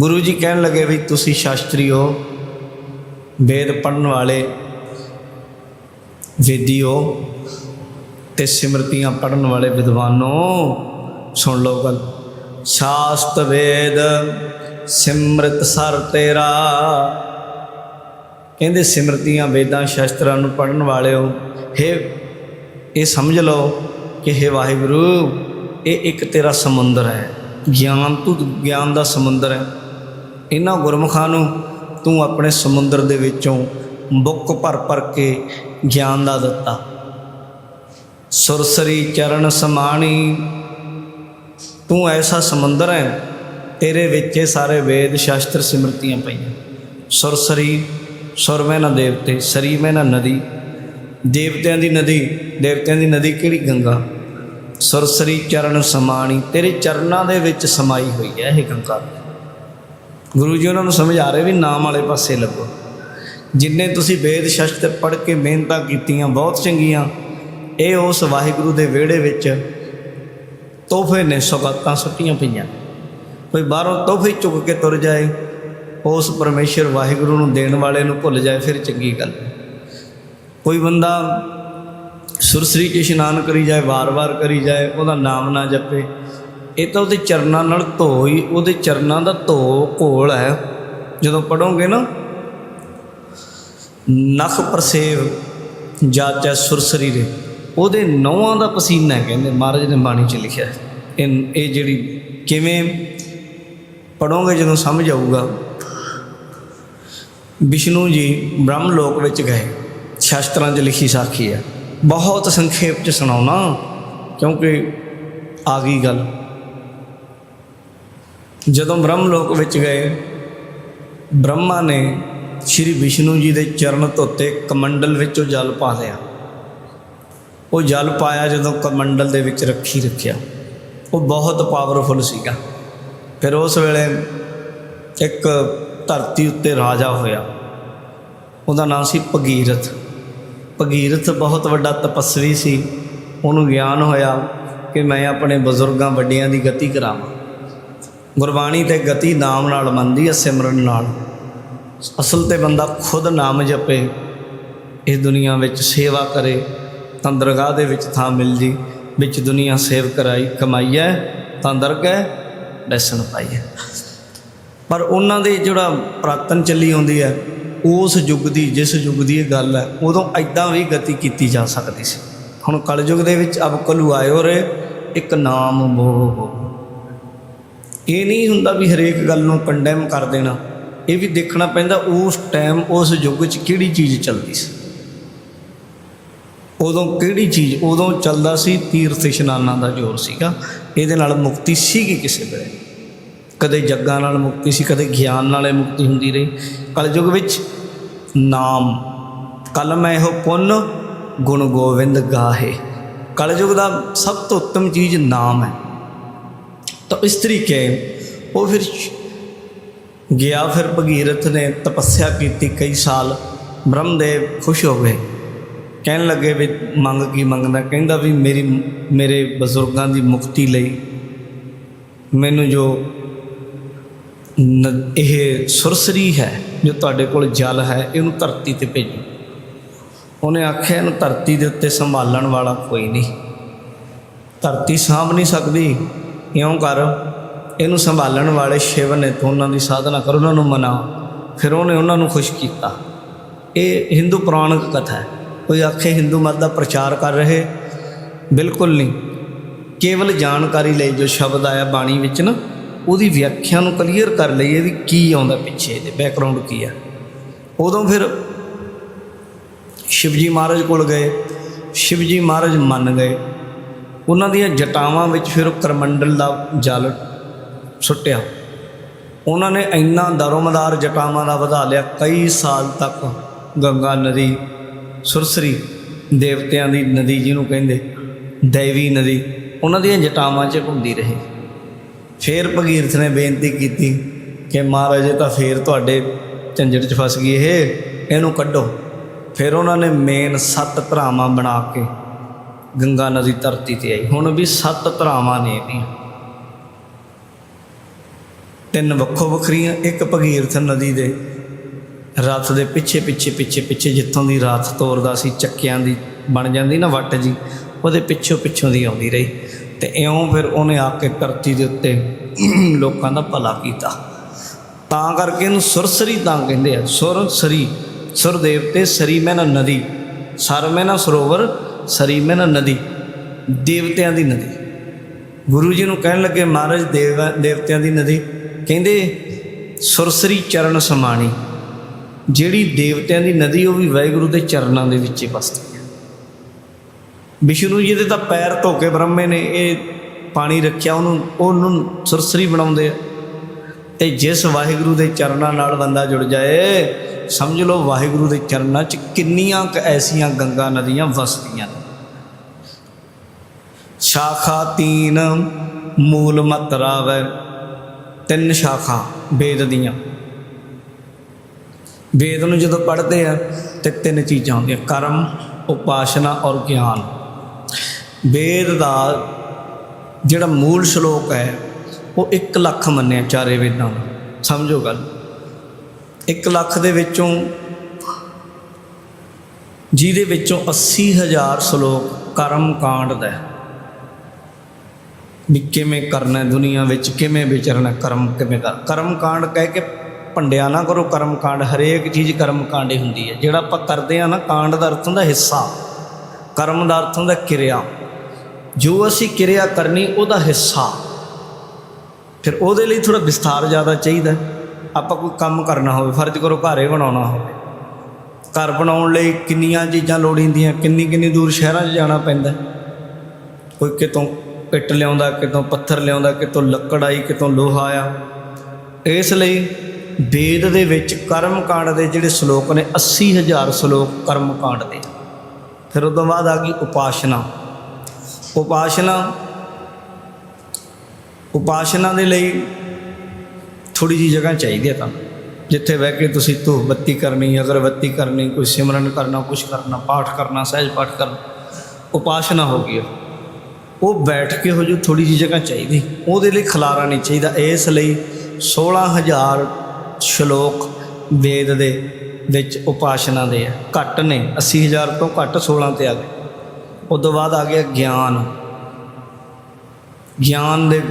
ਗੁਰੂ ਜੀ ਕਹਿਣ ਲੱਗੇ ਵੀ ਤੁਸੀਂ ਸ਼ਾਸਤਰੀ ਹੋ, ਵੇਦ ਪੜਨ ਵਾਲੇ ਵੇਦੀ ਹੋ ਤੇ ਸਿਮਰਤੀਆਂ ਪੜਨ ਵਾਲੇ ਵਿਦਵਾਨੋ ਸੁਣ ਲਓ ਗੱਲ। ਸ਼ਾਸਤ ਵੇਦ, ਸਿਮਰਤ ਸਰ ਤੇਰਾ। ਕਹਿੰਦੇ ਸਿਮਰਤੀਆਂ ਵੇਦਾਂ ਸ਼ਾਸਤਰਾਂ ਨੂੰ ਪੜਨ ਵਾਲਿਓ हे ਇਹ ਸਮਝ ਲਓ ਕਿ ਹੇ ਵਾਹਿਗੁਰੂ, ਇਹ ਇੱਕ ਤੇਰਾ ਸਮੁੰਦਰ ਹੈ। ਗਿਆਨ ਤੂੰ ਗਿਆਨ ਦਾ ਸਮੁੰਦਰ ਹੈ। ਇਹਨਾਂ ਗੁਰਮੁਖਾਂ ਨੂੰ ਤੂੰ ਆਪਣੇ ਸਮੁੰਦਰ ਦੇ ਵਿੱਚੋਂ ਬੁੱਕ ਭਰ ਭਰ ਕੇ ਗਿਆਨ ਦਾ ਦਿੱਤਾ। ਸੁਰਸਰੀ ਚਰਨ ਸਮਾਣੀ, ਤੂੰ ਐਸਾ ਸਮੁੰਦਰ ਹੈ, ਤੇਰੇ ਵਿੱਚ ਇਹ ਸਾਰੇ ਵੇਦ ਸ਼ਾਸਤਰ ਸਿਮਰਤੀਆਂ ਪਈਆਂ। ਸੁਰਸਰੀ, ਸੁਰ ਮੈਂ ਨਾ ਦੇਵਤੇ, ਸਰੀ ਮੈਂ ਨਾ ਨਦੀ। ਦੇਵਤਿਆਂ ਦੀ ਨਦੀ, ਦੇਵਤਿਆਂ ਦੀ ਨਦੀ ਕਿਹੜੀ ਗੰਗਾ? ਸੁਰਸਰੀ ਚਰਨ ਸਮਾਣੀ, ਤੇਰੇ ਚਰਨਾਂ ਦੇ ਵਿੱਚ ਸਮਾਈ ਹੋਈ ਹੈ ਇਹ ਗੰਗਾ। ਗੁਰੂ ਜੀ ਉਹਨਾਂ ਨੂੰ ਸਮਝਾ ਰਹੇ ਵੀ ਨਾਮ ਵਾਲੇ ਪਾਸੇ ਲੱਗੋ। ਜਿੰਨੇ ਤੁਸੀਂ ਵੇਦ ਸ਼ਸਤਰ ਪੜ੍ਹ ਕੇ ਮਿਹਨਤਾਂ ਕੀਤੀਆਂ, ਬਹੁਤ ਚੰਗੀਆਂ, ਇਹ ਉਸ ਵਾਹਿਗੁਰੂ ਦੇ ਵਿਹੜੇ ਵਿੱਚ ਤੋਹਫੇ ਨੇ, ਸੁਗਾਤਾਂ ਸੁੱਟੀਆਂ ਪਈਆਂ। ਕੋਈ ਬਾਹਰੋਂ ਤੋਹਫੇ ਚੁੱਕ ਕੇ ਤੁਰ ਜਾਏ, ਉਸ ਪਰਮੇਸ਼ਰ ਵਾਹਿਗੁਰੂ ਨੂੰ ਦੇਣ ਵਾਲੇ ਨੂੰ ਭੁੱਲ ਜਾਏ, ਫਿਰ ਚੰਗੀ ਗੱਲ। ਕੋਈ ਬੰਦਾ ਸੁਰਸਰੀ 'ਚ ਇਸ਼ਨਾਨ ਕਰੀ ਜਾਏ ਵਾਰ-ਵਾਰ ਕਰੀ ਜਾਏ, ਉਹਦਾ ਨਾਮ ਨਾ ਜਪੇ। ਇਹ ਤਾਂ ਉਹਦੇ ਚਰਨਾਂ ਨਾਲ ਧੋ ਹੀ ਉਹਦੇ ਚਰਨਾਂ ਦਾ ਧੋ ਘੋਲ ਹੈ। ਜਦੋਂ ਪੜੋਗੇ ਨਾ ਨਖ ਪ੍ਰਸੇਵ ਜਾਚੈ ਸੁਰਸਰੀ ਦੇ ਉਹਦੇ ਨੌਹਾਂ ਦਾ ਪਸੀਨਾ ਹੈ, ਕਹਿੰਦੇ ਮਹਾਰਾਜ ਨੇ ਬਾਣੀ 'ਚ ਲਿਖਿਆ। ਇਹ ਇਹ ਜਿਹੜੀ ਕਿਵੇਂ ਪੜੋਗੇ ਜਦੋਂ ਸਮਝ ਆਊਗਾ। ਵਿਸ਼ਨੂੰ ਜੀ ਬ੍ਰਹਮ ਲੋਕ ਵਿੱਚ ਗਏ, ਸ਼ਾਸਤਰਾਂ 'ਚ ਲਿਖੀ ਸਾਖੀ ਹੈ। ਬਹੁਤ ਸੰਖੇਪ 'ਚ ਸੁਣਾਉਣਾ, ਕਿਉਂਕਿ ਆ ਗਈ ਗੱਲ। ਜਦੋਂ ਬ੍ਰਹਮ ਲੋਕ ਵਿੱਚ ਗਏ, ਬ੍ਰਹਮਾ ਨੇ ਸ਼੍ਰੀ ਵਿਸ਼ਨੂੰ ਜੀ ਦੇ ਚਰਨ ਧੋਤੇ ਕਮੰਡਲ ਵਿੱਚੋਂ ਜਲ ਪਾ ਲਿਆ। ਉਹ ਜਲ ਪਾਇਆ ਜਦੋਂ ਕਮੰਡਲ ਦੇ ਵਿੱਚ ਰੱਖੀ ਰੱਖਿਆ। ਉਹ ਬਹੁਤ ਪਾਵਰਫੁਲ ਸੀਗਾ। ਫਿਰ ਉਸ ਵੇਲੇ ਇੱਕ ਧਰਤੀ ਉੱਤੇ ਰਾਜਾ ਹੋਇਆ। ਉਹਦਾ ਨਾਮ ਸੀ ਭਗੀਰਥ। ਭਗੀਰਥ ਬਹੁਤ ਵੱਡਾ ਤਪਸਵੀ ਸੀ। ਉਹਨੂੰ ਗਿਆਨ ਹੋਇਆ ਕਿ ਮੈਂ ਆਪਣੇ ਬਜ਼ੁਰਗਾਂ ਵੱਡਿਆਂ ਦੀ ਗਤੀ ਕਰਾਵਾਂ। ਗੁਰਬਾਣੀ ਤੇ ਗਤੀ ਨਾਮ ਨਾਲ ਮੰਨਦੀ ਹੈ ਸਿਮਰਨ ਨਾਲ। ਅਸਲ ਤੇ ਬੰਦਾ ਖੁਦ ਨਾਮ ਜਪੇ, ਇਸ ਦੁਨੀਆ ਵਿੱਚ ਸੇਵਾ ਕਰੇ ਤਾਂ ਦਰਗਾਹ ਦੇ ਵਿੱਚ ਥਾਂ ਮਿਲ ਜੀ ਵਿੱਚ ਦੁਨੀਆ ਸੇਵ ਕਰਾਈ ਕਮਾਈਐ ਤਾਂ ਦਰਗਹਿ ਦਰਸ਼ਨ ਪਾਈਐ ਪਰ ਉਹਨਾਂ ਦੇ ਜਿਹੜਾ ਪ੍ਰਾਤਨ ਚੱਲੀ ਆਉਂਦੀ ਹੈ ਉਸ ਯੁੱਗ ਦੀ, ਜਿਸ ਯੁੱਗ ਦੀ ਇਹ ਗੱਲ ਹੈ, ਉਦੋਂ ਐਦਾਂ ਵੀ ਗਤੀ ਕੀਤੀ ਜਾ ਸਕਦੀ ਸੀ। ਹੁਣ ਕਲਯੁਗ ਦੇ ਵਿੱਚ ਅਬ ਕਲੂ ਆਇਓ ਰੇ ਇੱਕ ਨਾਮ ਮੋਹ ਇਹ ਨਹੀਂ ਹੁੰਦਾ ਵੀ ਹਰੇਕ ਗੱਲ ਨੂੰ ਕੰਡੈਮ ਕਰ ਦੇਣਾ। ਇਹ ਵੀ ਦੇਖਣਾ ਪੈਂਦਾ ਉਸ ਟਾਈਮ ਉਸ ਯੁੱਗ 'ਚ ਕਿਹੜੀ ਚੀਜ਼ ਚੱਲਦੀ ਸੀ। ਉਦੋਂ ਕਿਹੜੀ ਚੀਜ਼, ਉਦੋਂ ਚੱਲਦਾ ਸੀ ਤੀਰਥ ਇਸ਼ਨਾਨਾਂ ਦਾ ਜ਼ੋਰ ਸੀਗਾ। ਇਹਦੇ ਨਾਲ ਮੁਕਤੀ ਸੀਗੀ ਕਿਸੇ ਵੇਲੇ। ਕਦੇ ਜੱਗਾਂ ਨਾਲ ਮੁਕਤੀ ਸੀ, ਕਦੇ ਗਿਆਨ ਨਾਲੇ ਮੁਕਤੀ ਹੁੰਦੀ ਰਹੀ। ਕਲਯੁਗ ਵਿੱਚ ਨਾਮ। ਕਲਮ ਮੈਂ ਇਹੋ ਪੁੰਨ ਗੁਣ ਗੋਵਿੰਦ ਗਾਹੇ। ਕਲਯੁਗ ਦਾ ਸਭ ਤੋਂ ਉੱਤਮ ਚੀਜ਼ ਨਾਮ ਹੈ। ਤਾਂ ਇਸ ਤਰੀਕੇ ਉਹ ਫਿਰ ਗਿਆ ਫਿਰ ਭਗੀਰਥ ਨੇ ਤਪੱਸਿਆ ਕੀਤੀ ਕਈ ਸਾਲ। ਬ੍ਰਹਮਦੇਵ ਖੁਸ਼ ਹੋ ਗਏ। ਕਹਿਣ ਲੱਗੇ ਵੀ ਮੰਗ ਕੀ ਮੰਗਦਾ? ਕਹਿੰਦਾ ਵੀ ਮੇਰੀ, ਮੇਰੇ ਬਜ਼ੁਰਗਾਂ ਦੀ ਮੁਕਤੀ ਲਈ ਮੈਨੂੰ ਜੋ ਇਹ ਸੁਰਸਰੀ ਹੈ। ਜੋ ਤੁਹਾਡੇ ਕੋਲ ਜਲ ਹੈ, ਇਹਨੂੰ ਧਰਤੀ ਤੇ ਭੇਜੋ। ਉਹਨੇ ਆਖਿਆ, ਇਹਨੂੰ ਧਰਤੀ ਦੇ ਉੱਤੇ ਸੰਭਾਲਣ ਵਾਲਾ ਕੋਈ ਨਹੀਂ। ਧਰਤੀ ਸਾਂਭ ਨਹੀਂ ਸਕਦੀ। ਇਉਂ ਕਰ, ਇਹਨੂੰ ਸੰਭਾਲਣ ਵਾਲੇ ਸ਼ਿਵ ਨੇ ਤੂੰ ਉਹਨਾਂ ਦੀ ਸਾਧਨਾ ਕਰ, ਉਹਨਾਂ ਨੂੰ ਮਨਾ ਫਿਰ ਉਹਨੇ ਉਹਨਾਂ ਨੂੰ ਖੁਸ਼ ਕੀਤਾ। ਇਹ ਹਿੰਦੂ ਪੁਰਾਣਿਕ ਕਥਾ ਹੈ। ਕੋਈ ਆਖੇ ਹਿੰਦੂ ਮਤ ਦਾ ਪ੍ਰਚਾਰ ਕਰ ਰਹੇ? ਬਿਲਕੁਲ ਨਹੀਂ। ਕੇਵਲ ਜਾਣਕਾਰੀ ਲਈ ਜੋ ਸ਼ਬਦ ਆਇਆ ਬਾਣੀ ਵਿੱਚ ਨਾ ਉਹਦੀ ਵਿਆਖਿਆ ਨੂੰ ਕਲੀਅਰ ਕਰ ਲਈਏ ਵੀ ਕੀ ਆਉਂਦਾ ਪਿੱਛੇ ਇਹਦੇ ਬੈਕਗ੍ਰਾਉਂਡ ਕੀ ਆ। ਉਦੋਂ ਫਿਰ ਸ਼ਿਵਜੀ ਮਹਾਰਾਜ ਕੋਲ ਗਏ, ਸ਼ਿਵਜੀ ਮਹਾਰਾਜ ਮੰਨ ਗਏ। ਉਹਨਾਂ ਦੀਆਂ ਜਟਾਵਾਂ ਵਿੱਚ ਫਿਰ ਕਰਮੰਡਲ ਦਾ ਜਲ ਸੁੱਟਿਆ। ਉਹਨਾਂ ਨੇ ਇੰਨਾ ਦਰੋਮਦਾਰ ਜਟਾਵਾਂ ਦਾ ਵਧਾ ਲਿਆ, ਕਈ ਸਾਲ ਤੱਕ ਗੰਗਾ ਨਦੀ, ਸੁਰਸਰੀ ਦੇਵਤਿਆਂ ਦੀ ਨਦੀ ਜਿਹਨੂੰ ਕਹਿੰਦੇ, ਦੇਵੀ ਨਦੀ, ਉਹਨਾਂ ਦੀਆਂ ਜਟਾਵਾਂ 'ਚ ਘੁੰਮਦੀ ਰਹੀ। ਫੇਰ ਭਗੀਰਥ ਨੇ ਬੇਨਤੀ ਕੀਤੀ ਕਿ ਮਹਾਰਾਜ ਇਹ ਤਾਂ ਫੇਰ ਤੁਹਾਡੇ ਝੰਜਟ 'ਚ ਫਸ ਗਈ ਇਹ। ਇਹਨੂੰ ਕੱਢੋ। ਫਿਰ ਉਹਨਾਂ ਨੇ ਮੇਨ ਸੱਤ ਧਰਾਵਾਂ ਬਣਾ ਕੇ ਗੰਗਾ ਨਦੀ ਧਰਤੀ ਤੇ ਆਈ। ਹੁਣ ਵੀ ਸੱਤ ਧਰਾਵਾਂ ਨੇ ਇਹਦੀਆਂ। ਤਿੰਨ ਵੱਖੋ ਵੱਖਰੀਆਂ, ਇੱਕ ਭਗੀਰਥ ਨਦੀ ਦੇ ਰਥ ਦੇ ਪਿੱਛੇ ਪਿੱਛੇ ਪਿੱਛੇ ਪਿੱਛੇ, ਜਿੱਥੋਂ ਦੀ ਰਥ ਤੋਰਦਾ ਸੀ, ਚੱਕਿਆਂ ਦੀ ਬਣ ਜਾਂਦੀ ਨਾ ਵੱਟ ਜੀ, ਉਹਦੇ ਪਿੱਛੋਂ ਪਿੱਛੋਂ ਦੀ ਆਉਂਦੀ ਰਹੀ। ਤੇ ਇਉਂ ਫਿਰ ਉਹਨੇ ਆ ਕੇ ਧਰਤੀ ਦੇ ਉੱਤੇ ਲੋਕਾਂ ਦਾ ਭਲਾ ਕੀਤਾ। ਤਾਂ ਕਰਕੇ ਇਹਨੂੰ ਸੁਰਸਰੀ ਤਾਂ ਕਹਿੰਦੇ ਆ, ਸੁਰ ਸਰੀ, ਸੁਰ ਦੇਵਤੇ ਸਰੀ ਮੈਂ ਨਾ ਨਦੀ, ਸਰ ਮੈਂ ਨਾ ਸਰੋਵਰ, ਸਰੀ ਮੈਂ ਨਦੀ, ਦੇਵਤਿਆਂ ਦੀ ਨਦੀ। ਗੁਰੂ ਜੀ ਨੂੰ ਕਹਿਣ ਲੱਗੇ, ਮਹਾਰਾਜ, ਦੇਵ, ਦੇਵਤਿਆਂ ਦੀ ਨਦੀ। ਕਹਿੰਦੇ ਸੁਰਸਰੀ ਚਰਨ ਸਮਾਣੀ, ਜਿਹੜੀ ਦੇਵਤਿਆਂ ਦੀ ਨਦੀ, ਉਹ ਵੀ ਵਾਹਿਗੁਰੂ ਦੇ ਚਰਨਾਂ ਦੇ ਵਿੱਚ ਹੀ ਵਸਦੀ। ਵਿਸ਼ਨੂੰ ਜੀ ਦੇ ਤਾਂ ਪੈਰ ਧੋ ਕੇ ਬ੍ਰਹਮੇ ਨੇ, ਇਹ ਪਾਣੀ ਰੱਖਿਆ ਉਹਨੂੰ ਉਹਨੂੰ ਸੁਰਸਰੀ ਬਣਾਉਂਦੇ ਆ। ਤੇ ਜਿਸ ਵਾਹਿਗੁਰੂ ਦੇ ਚਰਨਾਂ ਨਾਲ ਬੰਦਾ ਜੁੜ ਜਾਏ, ਸਮਝ ਲਓ ਵਾਹਿਗੁਰੂ ਦੇ ਚਰਨਾਂ 'ਚ ਕਿੰਨੀਆਂ ਕ ਐਸੀਆਂ ਗੰਗਾ ਨਦੀਆਂ ਵਸਦੀਆਂ ਸ਼ਾਖਾ ਤੀਨ ਮੂਲ ਮਤਰਾ ਵੈ ਤਿੰਨ ਸ਼ਾਖਾ ਵੇਦ ਦੀਆਂ। ਵੇਦ ਨੂੰ ਜਦੋਂ ਪੜ੍ਹਦੇ ਆ, ਤੇ ਤਿੰਨ ਚੀਜ਼ਾਂ ਹੁੰਦੀਆਂ, ਕਰਮ, ਉਪਾਸ਼ਨਾ ਔਰ ਗਿਆਨ। ਵੇਦ ਦਾ ਜਿਹੜਾ ਮੂਲ ਸ਼ਲੋਕ ਹੈ, ਉਹ 1 ਲੱਖ ਮੰਨਿਆ ਚਾਰੇ ਵੇਦਾਂ ਨੂੰ। ਸਮਝੋ ਗੱਲ। 1 ਲੱਖ ਦੇ ਵਿੱਚੋਂ, ਜਿਹਦੇ ਵਿੱਚੋਂ 80000 ਸ਼ਲੋਕ ਕਰਮ ਕਾਂਡ ਦਾ ਵੀ ਕਿਵੇਂ ਕਰਨਾ ਦੁਨੀਆ ਵਿੱਚ, ਕਿਵੇਂ ਵਿਚਰਨਾ ਕਰਮ, ਕਿਵੇਂ ਕਰ। ਕਰਮ ਕਾਂਡ ਕਹਿ ਕੇ ਭੰਡਿਆ ਨਾ ਕਰੋ ਕਰਮ ਕਾਂਡ, ਹਰੇਕ ਚੀਜ਼ ਕਰਮ ਕਾਂਡ ਹੀ ਹੁੰਦੀ ਹੈ। ਜਿਹੜਾ ਆਪਾਂ ਕਰਦੇ ਆ ਨਾ, ਕਾਂਡ ਦਾ ਅਰਥ ਹੁੰਦਾ ਹਿੱਸਾ। ਕਰਮ ਦਾ ਅਰਥ ਹੁੰਦਾ ਕਿਰਿਆ। ਜੋ ਅਸੀਂ ਕਿਰਿਆ ਕਰਨੀ ਉਹਦਾ ਹਿੱਸਾ। ਫਿਰ ਉਹਦੇ ਲਈ ਥੋੜਾ ਵਿਸਥਾਰ ਜ਼ਿਆਦਾ ਚਾਹੀਦਾ ਆਪਾਂ ਕੋਈ ਕੰਮ ਕਰਨਾ ਹੋਵੇ, ਫਰਜ਼ ਕਰੋ ਘਰੇ ਬਣਾਉਣਾ ਹੋਵੇ। ਘਰ ਬਣਾਉਣ ਲਈ ਕਿੰਨੀਆਂ ਚੀਜ਼ਾਂ ਲੋੜੀਂਦੀਆਂ ਕਿੰਨੀ ਕਿੰਨੀ ਦੂਰ ਸ਼ਹਿਰਾਂ 'ਚ ਜਾਣਾ ਪੈਂਦਾ ਕੋਈ ਕਿਤੋਂ ਇੱਟ ਲਿਆਉਂਦਾ, ਕਿਤੋਂ ਪੱਥਰ ਲਿਆਉਂਦਾ, ਕਿਤੋਂ ਲੱਕੜ ਆਈ, ਕਿਤੋਂ ਲੋਹਾ ਆ ਇਸ ਲਈ ਵੇਦ ਦੇ ਵਿੱਚ ਕਰਮ ਕਾਂਡ ਦੇ ਜਿਹੜੇ ਸ਼ਲੋਕ ਨੇ 80000 ਸ਼ਲੋਕ ਕਰਮ ਕਾਂਡ ਦੇ। ਫਿਰ ਉਸ ਤੋਂ ਬਾਅਦ ਆ ਗਈ ਉਪਾਸ਼ਨਾ। ਉਪਾਸ਼ਨਾ। ਉਪਾਸ਼ਨਾ ਦੇ ਲਈ ਥੋੜੀ ਜੀ ਜਗ੍ਹਾ ਚਾਹੀਦੀ ਹੈ ਤਾਂ। ਜਿੱਥੇ ਬਹਿ ਕੇ ਤੁਸੀਂ ਧੂਪ ਬੱਤੀ ਕਰਨੀ, ਅਗਰਬੱਤੀ ਕਰਨੀ, ਕੋਈ ਸਿਮਰਨ ਕਰਨਾ ਕੁਝ ਕਰਨਾ, ਪਾਠ ਕਰਨਾ, ਸਹਿਜ ਪਾਠ ਕਰਨਾ, ਉਪਾਸ਼ਨਾ ਹੋ ਗਈ ਉਹ ਬੈਠ ਕੇ ਹੋ ਜੋ ਥੋੜੀ ਜੀ ਜਗ੍ਹਾ ਚਾਹੀਦੀ। ਉਹਦੇ ਲਈ ਖਲਾਰਾ ਨਹੀਂ ਚਾਹੀਦਾ। ਇਸ ਲਈ 16000 ਸ਼ਲੋਕ ਵੇਦ ਦੇ ਵਿੱਚ ਉਪਾਸ਼ਨਾ ਦੇ ਆ। ਘੱਟ ਨੇ 80000 ਤੋਂ ਘੱਟ 16 ਤੇ ਆ ਗਏ। ਉਸ ਤੋਂ ਬਾਅਦ ਆ ਗਿਆ ਗਿਆਨ। ਗਿਆਨ ਦੇ